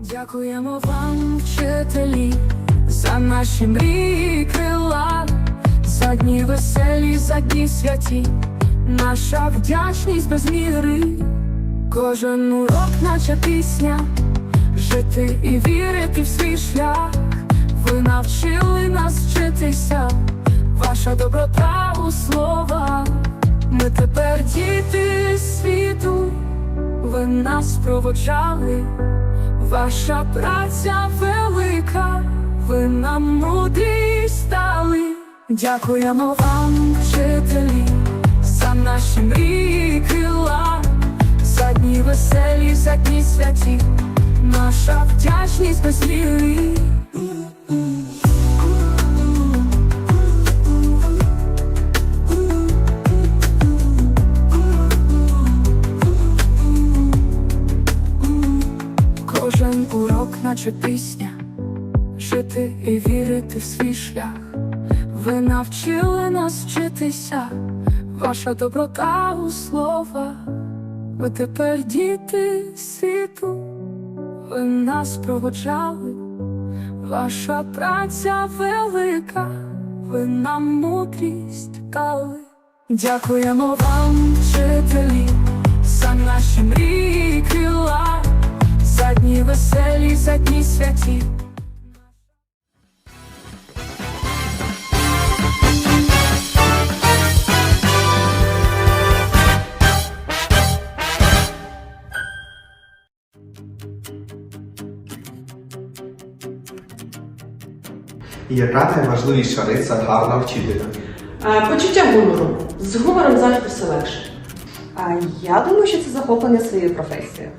Дякуємо вам, вчителі, за наші мрії крила, за дні веселі, за дні святі, наша вдячність без міри, кожен урок, наче пісня, жити і вірити в свій шлях. Ви навчили нас вчитися, ваша доброта у словах. Ми тепер діти світу, ви нас проводжали. Ваша праця велика, ви нам мудрі стали. Дякуємо вам, вчителі, за наші мрії крила, за дні веселі, за дні святі, наша вдячність без міри. Наче пісня, жити і вірити в свій шлях. Ви навчили нас вчитися, ваша доброта у словах. Ви тепер діти світу, ви нас проводжали, ваша праця велика, ви нам мудрість дали. Дякуємо вам, вчителі, за наші мрії крила. За дні веселі, за дні святі. І яка найважливіша риса гарного вчителя? Почуття гумору. З гумором завжди все легше. А я думаю, що це захоплення своєю професією.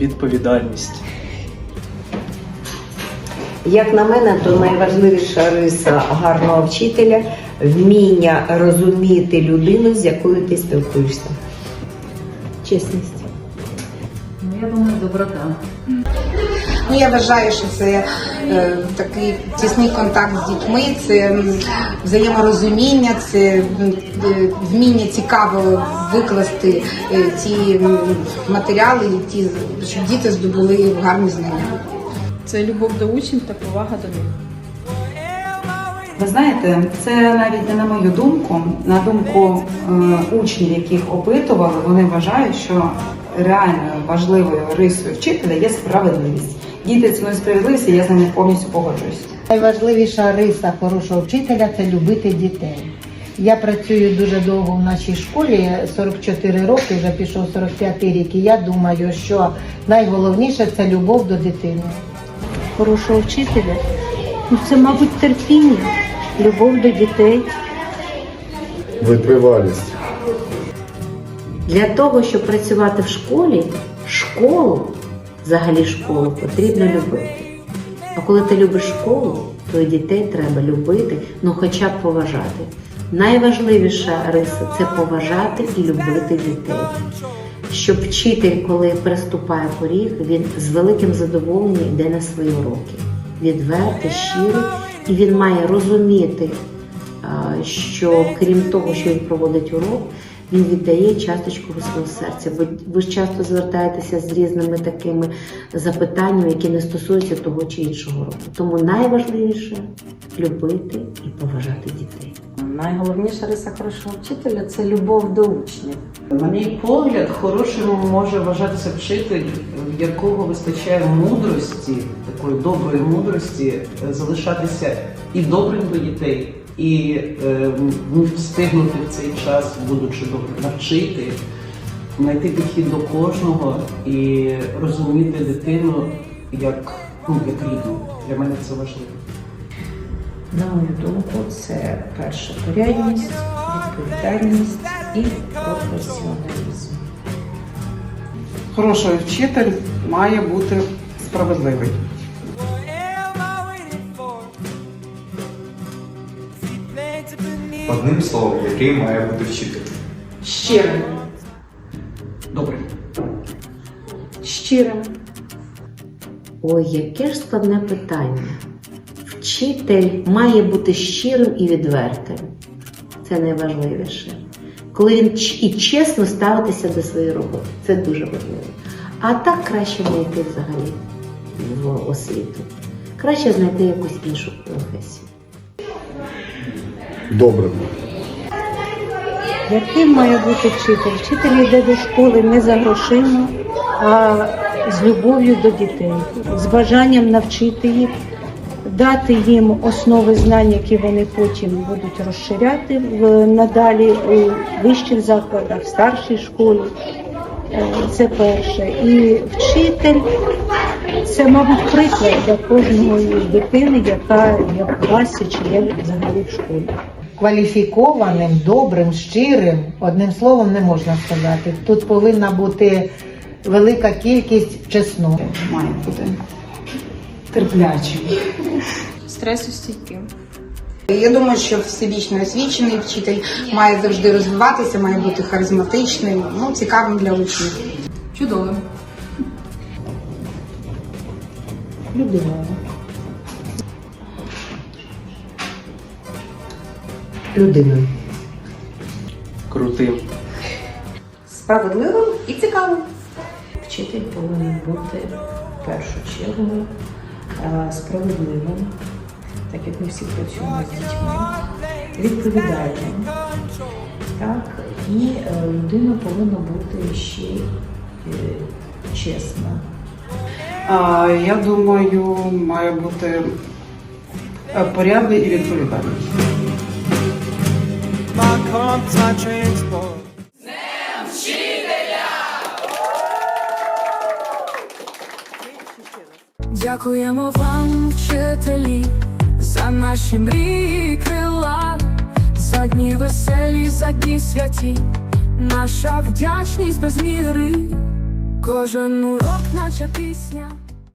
Відповідальність. Як на мене, то найважливіша риса гарного вчителя вміння розуміти людину, з якою ти спілкуєшся. Чесність. Ну, я думаю, доброта. Ну, я вважаю, що це е, такий тісний контакт з дітьми, це взаєморозуміння, це е, вміння цікаво викласти е, ті матеріали, ті, щоб діти здобули гарні знання. Це любов до учнів та повага до них. Ви знаєте, це навіть не на мою думку. На думку е, учнів, яких опитували, вони вважають, що реально важливою рисою вчителя є справедливість. Діти цінують справедливість, і я з ними повністю погоджуюсь. Найважливіша риса хорошого вчителя це любити дітей. Я працюю дуже довго в нашій школі, 44 роки, вже пішов 45 рік, і я думаю, що найголовніше це любов до дитини. хорошого вчителя, ну це, мабуть, терпіння, любов до дітей. Витривалість. Для того, щоб працювати в школі, школу, взагалі школу, потрібно любити. А коли ти любиш школу, то і дітей треба любити, ну хоча б поважати. Найважливіша риса це поважати і любити дітей. Щоб вчитель, коли переступає поріг, він з великим задоволенням йде на свої уроки. Відвертий, щирий, і він має розуміти, що крім того, що він проводить урок, він віддає часточку свого серця. Бо ви ж часто звертаєтеся з різними такими запитаннями, які не стосуються того чи іншого року. Тому найважливіше любити і поважати дітей. Найголовніша риса хорошого вчителя це любов до учнів. На мій погляд, хорошим може вважатися вчитель, в якого вистачає мудрості, такої доброї мудрості, е, залишатися і добрим до дітей, і е, встигнути в цей час, будучи добре, навчити, знайти підхід до кожного і розуміти дитину як, ну, як рідну. Для мене це важливо. На мою думку, це перша порядність, відповідальність і професіоналізм. Хороший вчитель має бути справедливий. Одним словом, який має бути вчитель. Щирим. Добре. Щирим. Ой, яке ж складне питання. Вчитель має бути щирим і відвертим. Це найважливіше. Коли він ч- і чесно ставитися до своєї роботи. Це дуже важливо. А так краще не йти взагалі. в освіту. Краще знайти якусь іншу професію. Добре. Яким має бути вчитель? Вчитель йде до школи не за грошима, а з любов'ю до дітей, з бажанням навчити їх, дати їм основи знань, які вони потім будуть розширяти надалі у вищих закладах, в старшій школі. Е, Це перше. І вчитель це, мабуть, приклад для кожної дитини, яка є в класі чи є взагалі в школі. Кваліфікованим, добрим, щирим, одним словом, не можна сказати. Тут повинна бути велика кількість чесноти. Має бути терплячим. Стресостійким. Я думаю, що всебічно освічений вчитель має завжди розвиватися, має бути харизматичним, ну, цікавим для учнів. Чудовим. Людиною. Людиною. Крутим. Справедливим і цікавим. Вчитель повинен бути в першу чергу е, справедливим, так як ми всі працюємо з дітьми, відповідальним. Так, і е, людина повинна бути ще е, чесна. А, я думаю, має бути порядний і відповідальний. Дякуємо вам, вчителі, за наші мрії крила, за дні веселі, за дні святі, наша вдячність без міри, кожен урок, наче пісня.